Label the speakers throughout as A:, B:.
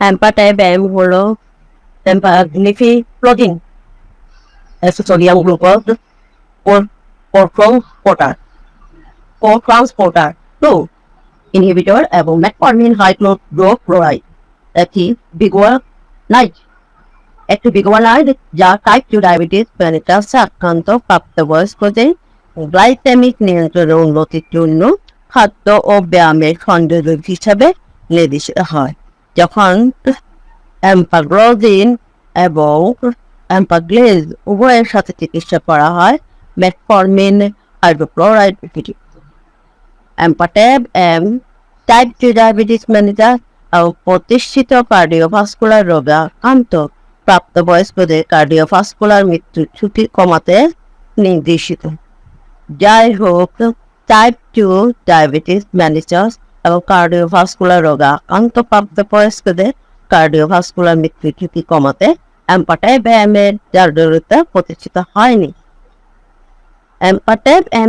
A: অ্যাম্পাটায় ব্যায়াম হলো অ্যাম্পাগ্লিফি protein sodium glucose or transporter two inhibitor এবং ম্যাটফর্মিন হাইড্রোক্লোরাইড একটি বিগোয়ানাইড একটি বিগোয়ানাইড যা টাইপ টু ডায়াবেটিস প্যানিটাসে আক্রান্ত প্রাপ্তবয়স্কদের গ্লাইসেমিক নিয়ন্ত্রণে উন্নতির জন্য খাদ্য ও ব্যায়ামের সংযোজক হিসাবে নির্দেশিত হয় যখন অ্যাম্পাগ্লোজিন এবং অ্যাম্পাগ্লেজ উভয়ের সাথে চিকিৎসা করা হয় metformin, hydrochloride repeated. Ampatab M type two diabetes manager ও প্রতিষ্ঠিত কার্ডিওভাস্কুলার রোগে আক্রান্ত প্রাপ্তবয়স্কদের কার্ডিওভাস্কুলার মৃত্যুর ঝুঁকি কমাতে নির্দেশিত যাই হোক টাইপ টু ডায়াবেটিস ম্যানেজার্স এবং কার্ডিওভাস্কুলার রোগে আক্রান্ত প্রাপ্তবয়স্কদের কার্ডিওভাস্কুলার মৃত্যুর ঝুঁকি কমাতে অ্যাম্পাটাই ব্যায়ামের জরুরিতা প্রতিষ্ঠিত হয়নি এম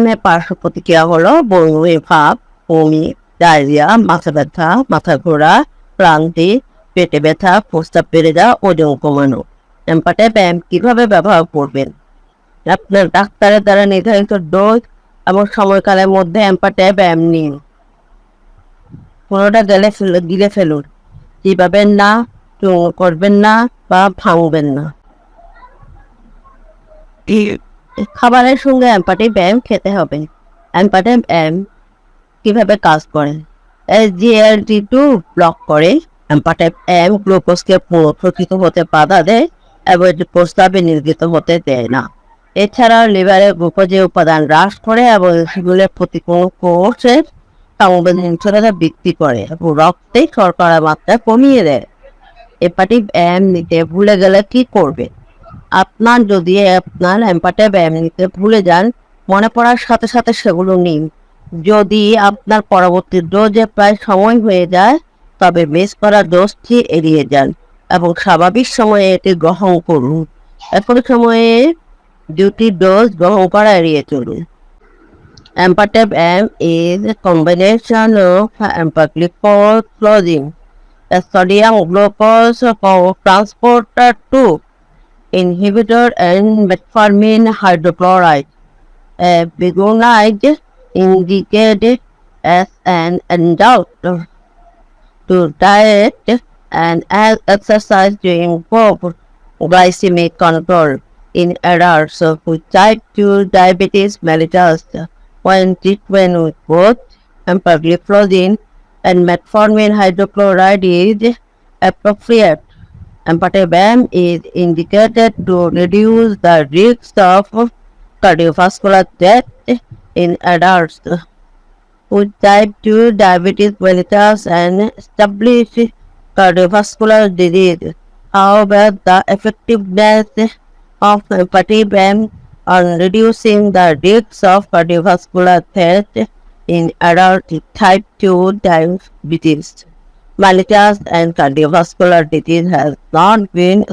A: এ পার্শ্ব প্রতিক্রিয়া বমি ভাব বমি ডায়রিয়া মাথা ব্যথা মাথা ঘোরা ক্লান্তি পেটে ব্যথা প্রস্তাব বেড়ে যাওয়া ওজন কমানো অ্যাম্পাটের ব্যায়াম কীভাবে ব্যবহার করবেন আপনার ডাক্তারের দ্বারা নির্ধারিত ডোজ এবং সময়কালের মধ্যে অ্যাম্পাটের ব্যায়াম নিন কোনোটা গেলে দিলে ফেলুন। চিবাবেন না চুং করবেন না বা ভাঙবেন না। খাবারের সঙ্গে অ্যাম্পাটিক ব্যায়াম খেতে হবে। অ্যাম্পাটিক ব্যায়াম কীভাবে কাজ করে? এসজিএলটি টু ব্লক করে অ্যাম্পাটিক ব্যায়াম গ্লুকোজকে পুনঃপ্রকৃত হতে বাধা দেয় এবং প্রস্তাবে নির্গিত হতে দেয় না। এছাড়া লিভারের গ্লুকোজের উপাদান হ্রাস করে এবং সেগুলোর প্রতিকূল কোষের সংবেদনশীলতা বৃদ্ধি করে এবং রক্তে শর্করা মাত্রা কমিয়ে দেয়। হেপাটিক ব্যায়াম নিতে ভুলে গেলে কি করবে আপনার যদি আপনার অ্যাম্পাটে ব্যায়াম নিতে ভুলে যান, মনে পড়ার সাথে সাথে সেগুলো নিন। যদি আপনার পরবর্তী ডোজে প্রায় সময় হয়ে যায়, তবে মিস করা ডোজটি এড়িয়ে যান এবং স্বাভাবিক সময়ে এটি গ্রহণ করুন। একই সময়ে দুটি ডোজ গ্রহণ করা এড়িয়ে চলুন। Empatab M is a combination of empagliflozin, a sodium glucose transporter uh, 2 inhibitor and metformin hydrochloride. A bigonide indicated as an adult to diet and exercise to improve glycemic control in adults with type 2 diabetes mellitus when treatment with both empagliflozin and metformin hydrochloride is appropriate. Empatabam is indicated to reduce the risk of cardiovascular death in adults with type 2 diabetes mellitus and established cardiovascular disease. However, the effectiveness of empatabam on reducing the risks of cardiovascular death in adult type 2 diabetes. Mellitus and cardiovascular disease has not been